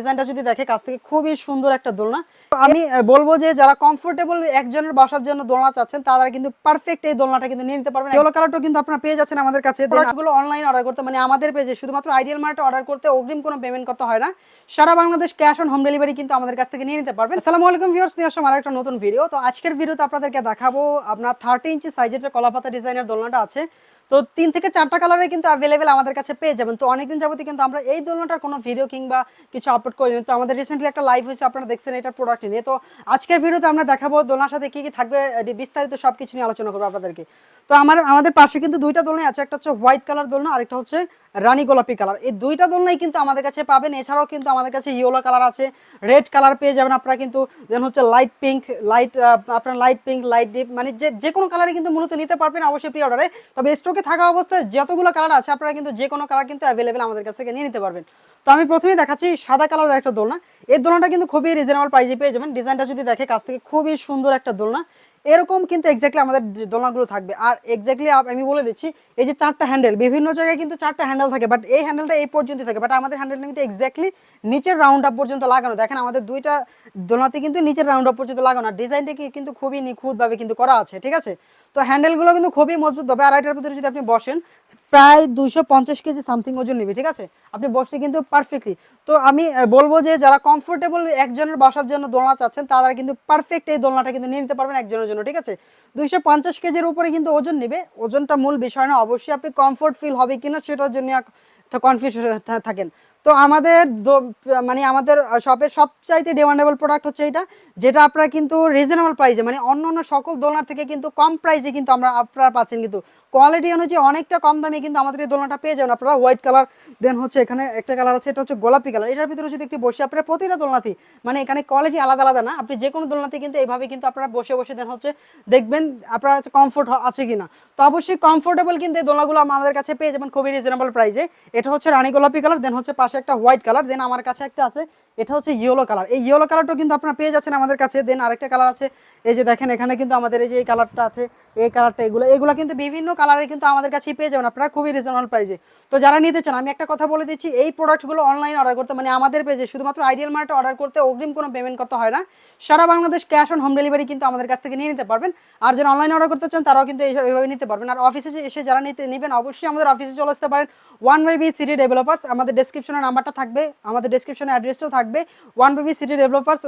ডিজাইনটা যদি দেখে কাছ থেকে খুবই সুন্দর একটা দোলনা। আমি বলব যে যারা কমফোর্টেবল একজনের বসার জন্য দোলনা চাচ্ছেন তারা কিন্তু পারফেক্ট এই দোলনাটা কিন্তু নিয়ে নিতে পারবেন। ইয়েলো কালারটা কিন্তু আপনারা পেয়ে যাচ্ছেন আমাদের কাছে। প্রোডাক্টগুলো অনলাইন অর্ডার করতে মানে আমাদের পেজে শুধুমাত্র আইডিয়াল মার্টে অর্ডার করতে অগ্রিম কোনো পেমেন্ট করতে হয় না। সারা Bangladesh cash on home delivery কিন্তু আমাদের কাছ থেকে নিয়ে নিতে পারবেন। আসসালামু আলাইকুম ভিউয়ার্স নিয়ে আসলাম আরেকটা নতুন ভিডিও তো আজকের ভিডিওতে আপনাদেরকে দেখাবো আপনার থার্টি ইঞ্চি সাইজের যে কলাপাতা ডিজাইনের দোলনাটা আছে। তো তিন থেকে চারটা কালারে কিন্তু অ্যাভেলেবেল আমাদের কাছে পেয়ে যাবেন। তো অনেকদিন যাবতীয় কিন্তু আমরা এই দোলনাটার কোনো ভিডিও কিংবা কিছু আপলোড করিনি। তো আমাদের রিসেন্টলি একটা লাইভ হয়েছে, আপনারা দেখছেন এটা প্রোডাক্ট নিয়ে। তো আজকের ভিডিওতে আমরা দেখাবো দোলনার সাথে কী কী থাকবে বিস্তারিত সব কিছু নিয়ে আলোচনা করব আপনাদেরকে। তো আমার, আমাদের পাশে কিন্তু দুইটা দোলনা আছে, একটা হচ্ছে হোয়াইট কালার দোলনা, আরেকটা হচ্ছে রানী গোলাপি কালার। এই দুইটা দোলনাই কিন্তু আমাদের কাছে পাবেন। এছাড়াও কিন্তু আমাদের কাছে ইয়েলো কালার আছে, রেড কালার পেয়ে যাবেন আপনারা কিন্তু। দেন হচ্ছে লাইট পিঙ্ক লাইট আপনার লাইট পিঙ্ক লাইট ডিপ মানে যে যে কোনো কালারে কিন্তু মূলত নিতে পারবেন অবশ্যই প্রি অর্ডারে তবে স্টকে থাকা অবস্থায় যতগুলো কালার আছে, আপনারা কিন্তু যে কোনো কালার কিন্তু অ্যাভেলেবেল আমাদের কাছ থেকে নিয়ে নিতে পারবেন। তো আমি প্রথমেই দেখাচ্ছি সাদা কালারের একটা দোলনা। এই দোলনাটা কিন্তু খুবই রিজনেবল প্রাইসে পেয়ে যাবেন। ডিজাইনটা যদি দেখে, কাছ থেকে খুবই সুন্দর একটা দোলনা। এরকম কিন্তু এক্স্যাক্টলি আমাদের দোলনাগুলো থাকবে। আর এক্স্যাক্টলি আমি বলে দিচ্ছি, এই যে চারটা হ্যান্ডেল বিভিন্ন জায়গায় কিন্তু চারটা হ্যান্ডেল থাকে বাট এই হ্যান্ডেলটা এই পর্যন্ত থাকে বাট আমাদের হ্যান্ডেলটা কিন্তু এক্স্যাক্টলি নিচের রাউন্ড আপ পর্যন্ত লাগানো। দেখেন আমাদের দুইটা দোলনাতে কিন্তু নিচের রাউন্ড আপ পর্যন্ত লাগানো, আর ডিজাইনটা কিন্তু খুবই নিখুঁতভাবে কিন্তু করা আছে, ঠিক আছে? তো হ্যান্ডেলগুলো কিন্তু খুবই মজবুত হবে আর এটার ভিতরে যদি আপনি বসেন, প্রায় দুইশো পঞ্চাশ কেজি সামথিং ওজন নেবে, ঠিক আছে? আপনি বসতে কিন্তু পারফেক্টলি তো আমি বলব যে যারা কমফোর্টেবল একজনের বসার জন্য দোলনা চাচ্ছেন, তারা কিন্তু পারফেক্ট এই দোলনাটা কিন্তু নিয়ে নিতে পারবেন একজনের জন্য, ঠিক আছে? দুইশো পঞ্চাশ কেজির উপরে কিন্তু ওজন নেবে। ওজনটা মূল বিষয় না, অবশ্যই আপনি কমফোর্ট ফিল হবে কিনা সেটার জন্য কনফিউশন থাকেন। তো আমাদের মানে আমাদের শপের সবচাইতে ডিমান্ডেবল প্রোডাক্ট হচ্ছে এটা যেটা আপনারা কিন্তু রিজনেবল প্রাইসে মানে অন্য অন্য সকল দোলনার থেকে কিন্তু কম প্রাইসে কিন্তু আমরা আপনারা পাচ্ছেন কিন্তু। কোয়ালিটি অনুযায়ী অনেকটা কম দামে কিন্তু আমাদের এই দোলনাটা পেয়ে যাবেন আপনারা হোয়াইট কালার দেন হচ্ছে এখানে একটা কালার আছে, এটা হচ্ছে গোলাপি কালার এটার ভিতরে যদি একটু বসে, আপনারা প্রতিটা দোলনাতেই মানে এখানে কোয়ালিটি আলাদা আলাদা না, আপনি যে কোনো দোলনাতে কিন্তু এইভাবে কিন্তু আপনারা বসে বসে দেন হচ্ছে দেখবেন আপনারা কমফোর্ট আছে কিনা। তো অবশ্যই কমফোর্টেবল কিন্তু এই দোলনাগুলো আমাদের কাছে পেয়ে যাবেন খুবই রিজনেবল প্রাইসে এটা হচ্ছে রানী গোলাপি কালার দেন হচ্ছে পাশে একটা হোয়াইট কালার দেন আমার কাছে একটা আছে, এটা হচ্ছে ইয়েলো কালার এই ইয়েলো কালারটা কিন্তু আপনারা পেয়ে যাচ্ছেন আমাদের কাছে। দেন আরেকটা কালার আছে, এই যে দেখেন, এখানে কিন্তু আমাদের এই যে এই কালারটা আছে, এই কালারটা এগুলো এগুলো কিন্তু বিভিন্ন কালারে কিন্তু আমাদের কাছেই পেয়ে যাবেন আপনারা, খুবই রিজনেবল প্রাইসে তো যারা নিতে চান, আমি একটা কথা বলে দিচ্ছি, এই প্রোডাক্টগুলো অনলাইন অর্ডার করতে মানে আমাদের পেজে শুধুমাত্র আইডিয়াল মার্টে অর্ডার করতে অগ্রিম কোনো পেমেন্ট করতে হয় না। সারা Bangladesh cash on home delivery কিন্তু আমাদের কাছ থেকে নিয়ে নিতে পারবেন। আর যারা অনলাইন অর্ডার করতে চান, তারাও কিন্তু এইভাবে নিতে পারবেন। আর অফিসে এসে যারা নিতে, নেবেন, অবশ্যই আমাদের অফিসে চলে আসতে পারেন। One by B city developers আমাদের ডেসক্রিপশনের নাম্বারটা থাকবে, আমাদের ডিসক্রিপশনে অ্যাড্রেসটাও থাকবে। ওয়ান বিবি সিটি ডেভেলপার্স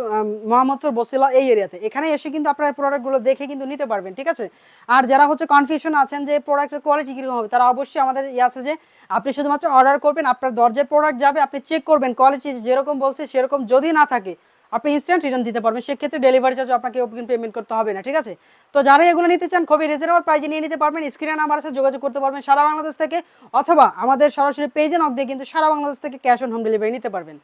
মোহাম্মদপুর বসিলা এই এরিয়াতে এখানে এসে কিন্তু আপনারা প্রোডাক্টগুলো দেখে কিন্তু নিতে পারবেন, ঠিক আছে? আর যারা হচ্ছে কনফিউশন আছেন যে প্রোডাক্টের কোয়ালিটি কীরকম হবে, তারা অবশ্যই আমাদের ইয়ে আছে যে, আপনি শুধুমাত্র অর্ডার করবেন, আপনার দরজায় প্রোডাক্ট যাবে, আপনি চেক করবেন কোয়ালিটি যেরকম বলছে সেরকম যদি না থাকে আপনি ইনস্ট্যান্ট রিটার্ন দিতে পারবেন। সেক্ষেত্রে ডেলিভারি চার্জ আপনাকে পেমেন্ট করতে হবে না, ঠিক আছে? তো যারা এগুলো নিতে চান, খুবই রিজনেবল প্রাইজে নিয়ে নিতে পারবেন। স্ক্রিনে নাম্বার আছে, যোগাযোগ করতে পারবেন সারা বাংলাদেশ থেকে। অথবা আমাদের সরাসরি পেজে নক দিয়ে কিন্তু সারা বাংলাদেশ থেকে ক্যাশ অন হোম ডেলিভারি নিতে পারবেন।